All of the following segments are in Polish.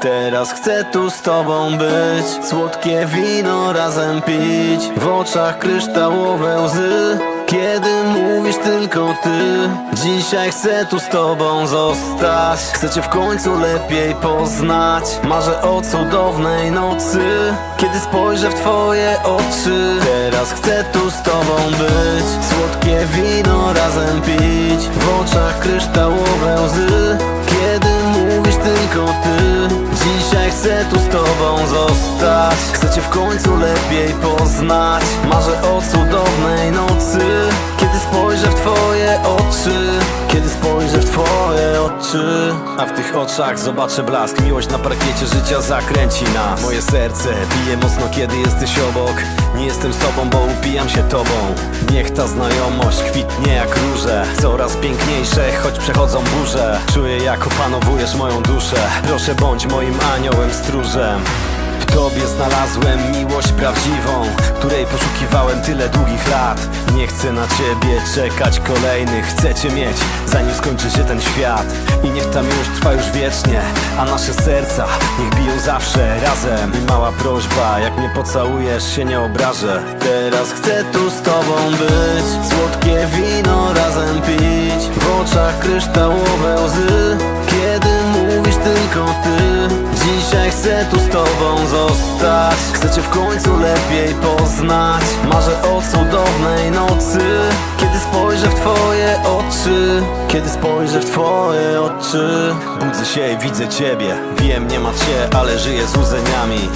Teraz chcę tu z tobą być Słodkie wino razem pić. W oczach kryształowe łzy Kiedy mówisz tylko ty. Dzisiaj chcę tu z tobą zostać Chcę cię w końcu lepiej poznać. Marzę o cudownej nocy Kiedy spojrzę w twoje oczy. Teraz chcę tu z tobą być Słodkie wino razem pić. W oczach kryształowe łzy Kiedy mówisz tylko ty Dzisiaj chcę tu z tobą zostać. Chcę cię w końcu lepiej poznać. Marzę o cudownej nocy. Kiedy spojrzę w twoje oczy. Kiedy spojrzę w twoje oczy. A w tych oczach zobaczę blask. Miłość na parkiecie życia zakręci nas. Moje serce bije mocno kiedy jesteś obok Nie jestem sobą, bo upijam się tobą. Niech ta znajomość kwitnie jak róże. Coraz piękniejsze, choć przechodzą burze. Czuję jak opanowujesz moją duszę. Proszę bądź moim aniołem stróżem w tobie znalazłem miłość prawdziwą Której poszukiwałem tyle długich lat. Nie chcę na ciebie czekać kolejnych Chcę cię mieć zanim skończy się ten świat. I niech ta miłość trwa już wiecznie A nasze serca niech biją zawsze razem. I mała prośba jak mnie pocałujesz się nie obrażę. Teraz chcę tu z tobą być Słodkie wino razem pić. W oczach kryształowe łzy Kiedy mówisz tylko ty Chcę tu z tobą zostać. Chcę cię w końcu lepiej poznać. Marzę o cudownej nocy. Kiedy spojrzę w twoje oczy. Kiedy spojrzę w twoje oczy. Budzę się i widzę ciebie. Wiem nie ma cię, ale żyję z łzeniami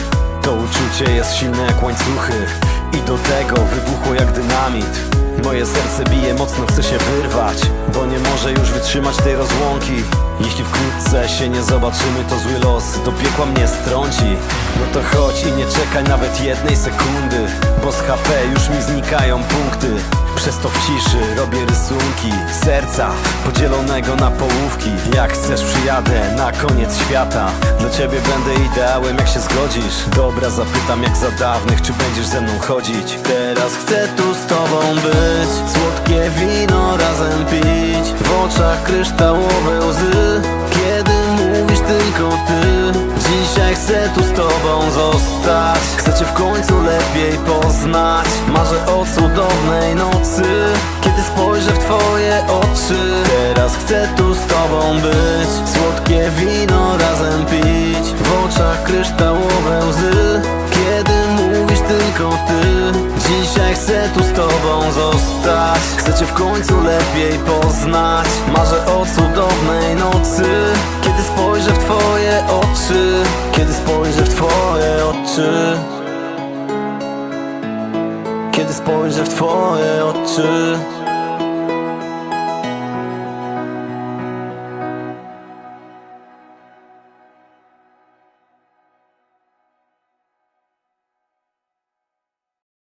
To uczucie jest silne jak łańcuchy I do tego wybuchło jak dynamit. Moje serce bije mocno, chce się wyrwać Bo nie może już wytrzymać tej rozłąki. Jeśli wkrótce się nie zobaczymy, to zły los do piekła mnie strąci. No to chodź i nie czekaj nawet jednej sekundy Bo z HP już mi znikają punkty przez to w ciszy robię rysunki Serca podzielonego na połówki. Jak chcesz przyjadę na koniec świata. Dla ciebie będę ideałem jak się zgodzisz. Dobra zapytam jak za dawnych Czy będziesz ze mną chodzić? Teraz chcę tu z tobą być Słodkie wino razem pić. W oczach kryształowe łzy Kiedy mówisz tylko ty. Dzisiaj chcę tu z tobą zostać Chcę cię w końcu lepiej poznać o cudownej nocy Kiedy spojrzę w twoje oczy. Teraz chcę tu z tobą być Słodkie wino razem pić W oczach kryształowe łzy. Kiedy mówisz tylko ty Dzisiaj chcę tu z tobą zostać. Chcę cię w końcu lepiej poznać. Marzę o cudownej nocy Kiedy spojrzę w twoje oczy. Kiedy spojrzę w twoje oczy spojrzę w twoje oczy